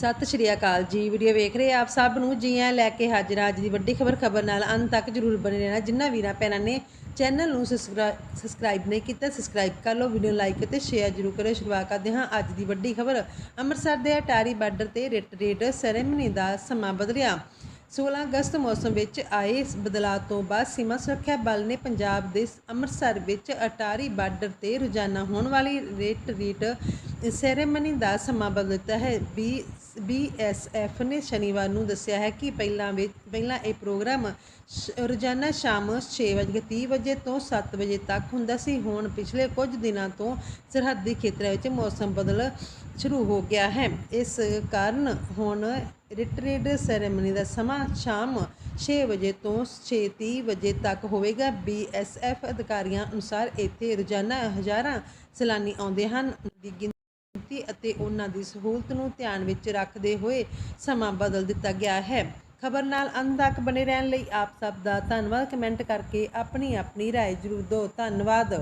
ਸਤਿ ਸ਼੍ਰੀ ਅਕਾਲ ਜੀ। ਵੀਡੀਓ ਵੇਖ ਰਹੇ ਆਪ ਸਭ ਨੂੰ? ਜੀ ਆਇਆਂ ਲੈ ਕੇ ਹਾਜ਼ਰ ਅੱਜ ਦੀ ਵੱਡੀ ਖਬਰ। ਖਬਰ ਨਾਲ ਅੰਤ ਤੱਕ ਜਰੂਰ ਬਣੇ ਰਹਿਣਾ। ਜਿੰਨਾ ਵੀਰਾਂ ਭੈਣਾਂ ਨੇ ਚੈਨਲ ਨੂੰ ਸਬਸਕ੍ਰਾਈਬ ਨਹੀਂ ਕੀਤਾ, ਸਬਸਕ੍ਰਾਈਬ ਕਰ ਲਓ, ਵੀਡੀਓ ਲਾਈਕ ਅਤੇ ਸ਼ੇਅਰ ਜਰੂਰ ਕਰੋ ਸ਼ੁਰੂਆਤ ਕਰਦੇ ਹਾਂ ਅੱਜ ਦੀ ਵੱਡੀ ਖਬਰ। ਅੰਮ੍ਰਿਤਸਰ ਦੇ ਅਟਾਰੀ ਬਾਰਡਰ ਤੇ ਰਿਟ ਰੇਟ ਸੈਰੇਮਨੀ ਦਾ ਸਮਾਂ ਬਦਲਿਆ। 16 ਅਗਸਤ ਮੌਸਮ ਵਿੱਚ ਆਏ ਬਦਲਾਅ ਤੋਂ ਬਾਅਦ ਸੀਮਾ ਸੁਰੱਖਿਆ ਬਲ ਨੇ ਪੰਜਾਬ ਦੇ ਅੰਮ੍ਰਿਤਸਰ ਵਿੱਚ ਅਟਾਰੀ ਬਾਰਡਰ ਤੇ ਰੋਜ਼ਾਨਾ ਹੋਣ ਵਾਲੀ ਰੇਟ ਰੀਟ ਸੈਰੇਮਨੀ ਦਾ ਸਮਾਂ ਬਦਲ ਦਿੱਤਾ ਹੈ। ਬੀ ਬੀਐਸਐਫ ਨੇ ਸ਼ਨੀਵਾਰ ਨੂੰ ਦੱਸਿਆ ਹੈ ਕਿ ਪਹਿਲਾਂ ਵਿੱਚ ਪਹਿਲਾਂ ਇਹ ਪ੍ਰੋਗਰਾਮ ਸ਼- ਰੋਜ਼ਾਨਾ ਸ਼ਾਮ 6:30 ਵਜੇ ਤੋਂ 7 ਵਜੇ ਤੱਕ ਹੁੰਦਾ ਸੀ। ਹੁਣ ਪਿਛਲੇ ਕੁਝ ਦਿਨਾਂ ਤੋਂ ਸਰਹੱਦੀ ਖੇਤਰਾਂ ਵਿੱਚ ਮੌਸਮ ਬਦਲ ਸ਼ੁਰੂ ਹੋ ਗਿਆ ਹੈ। ਇਸ ਕਾਰਨ ਹੁਣ ਰਿਟਰੀਟ ਸੈਰੇਮਨੀ ਦਾ ਸਮਾਂ ਸ਼ਾਮ 6 ਵਜੇ ਤੋਂ 6:30 ਵਜੇ ਤੱਕ ਹੋਵੇਗਾ। ਬੀਐਸਐਫ ਅਧਿਕਾਰੀਆਂ ਅਨੁਸਾਰ ਇੱਥੇ ਰੋਜ਼ਾਨਾ ਹਜ਼ਾਰਾਂ ਸੈਲਾਨੀ ਆਉਂਦੇ ਹਨ। ਦੀ ਅਤੇ ਉਹਨਾਂ ਦੀ ਸਹੂਲਤ ਨੂੰ ਧਿਆਨ ਵਿੱਚ ਰੱਖਦੇ ਹੋਏ ਸਮਾਂ ਬਦਲ ਦਿੱਤਾ ਗਿਆ ਹੈ ਖਬਰ ਨਾਲ ਅੰਤ ਤੱਕ ਬਣੇ ਰਹਿਣ ਲਈ ਆਪ ਸਭ ਦਾ ਧੰਨਵਾਦ ਕਮੈਂਟ ਕਰਕੇ ਆਪਣੀ ਆਪਣੀ رائے ਜ਼ਰੂਰ ਦਿਓ ਧੰਨਵਾਦ